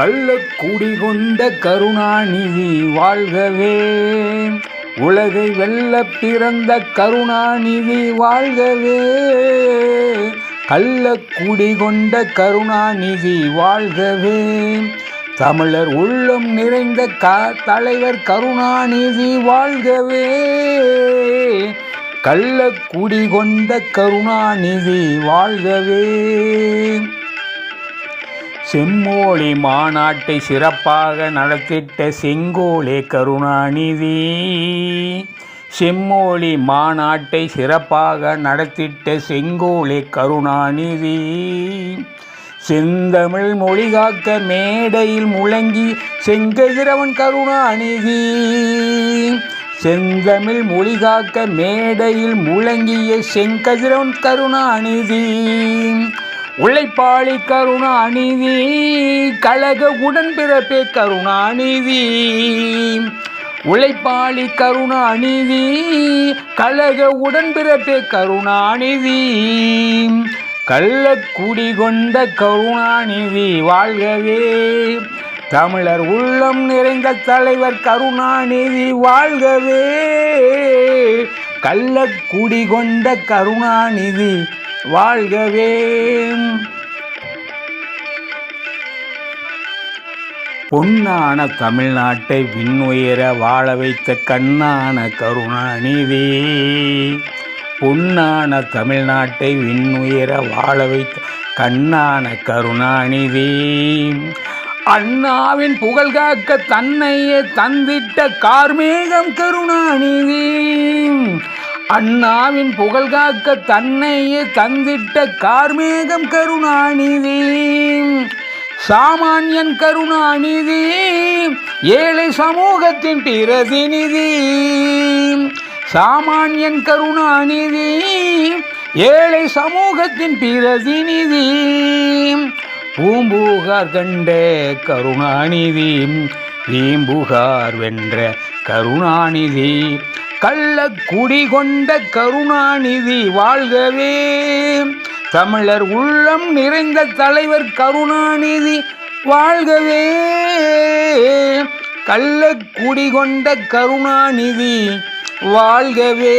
கள்ளக்குடி கொண்ட கருணாநிதி வாழ்கவே. உலகை வெல்ல பிறந்த கருணாநிதி வாழ்கவே. கள்ளக்குடி கொண்ட கருணாநிதி வாழ்கவே. தமிழர் உள்ளம் நிறைந்த க தலைவர் கருணாநிதி வாழ்கவே. கள்ளக்குடி கொண்ட கருணாநிதி வாழ்கவே. செம்மொழி மாநாட்டை சிறப்பாக நடத்திட்ட செங்கோலே கருணாநிதி. செம்மொழி மாநாட்டை சிறப்பாக நடத்திட்ட செங்கோலே கருணாநிதி. செந்தமிழ் மொழி காக்க மேடையில் முழங்கி செங்கதிரவன் கருணாநிதி. செந்தமிழ் மொழி காக்க மேடையில் முழங்கிய செங்கதிரவன் கருணாநிதி. உழைப்பாளி கருணாநிதி கழக உடன்பிறப்பே கருணாநிதி. உழைப்பாளி கருணாநிதி கழக உடன்பிறப்பே கருணாநிதி. கள்ளக்குடி கொண்ட கருணாநிதி வாழ்கவே தமிழர் உள்ளம் நிறைந்த தலைவர் கருணாநிதி வாழ்கவே. கள்ளக்குடி கொண்ட கருணாநிதி வாழ்கவே. பொன்னான தமிழ்நாட்டை விண்ணுயர வாழ வைத்த கண்ணான கருணாநிதி. பொன்னான தமிழ்நாட்டை விண்ணுயர வாழ வைத்த கண்ணான கருணாநிதி. அண்ணாவின் புகழ் காக்க தன்னையே தந்திட்ட கார்மேகம் கருணாநிதி. அண்ணாவின் புகழ் காக்க தன்னையே தந்திட்ட கார்மேகம் கருணாநிதி. சாமானியன் கருணாநிதி ஏழை சமூகத்தின் பிரதிநிதி. சாமானியன் கருணாநிதி ஏழை சமூகத்தின் பிரதிநிதி. பூம்புகார் கண்ட கருணாநிதி வீம்புகார் வென்ற கருணாநிதி. கள்ளக்குடி கொண்ட கருணாநிதி வாழ்கவே. தமிழர் உள்ளம் நிறைந்த தலைவர் கருணாநிதி வாழ்கவே. கள்ளக்குடி கொண்ட கருணாநிதி வாழ்கவே.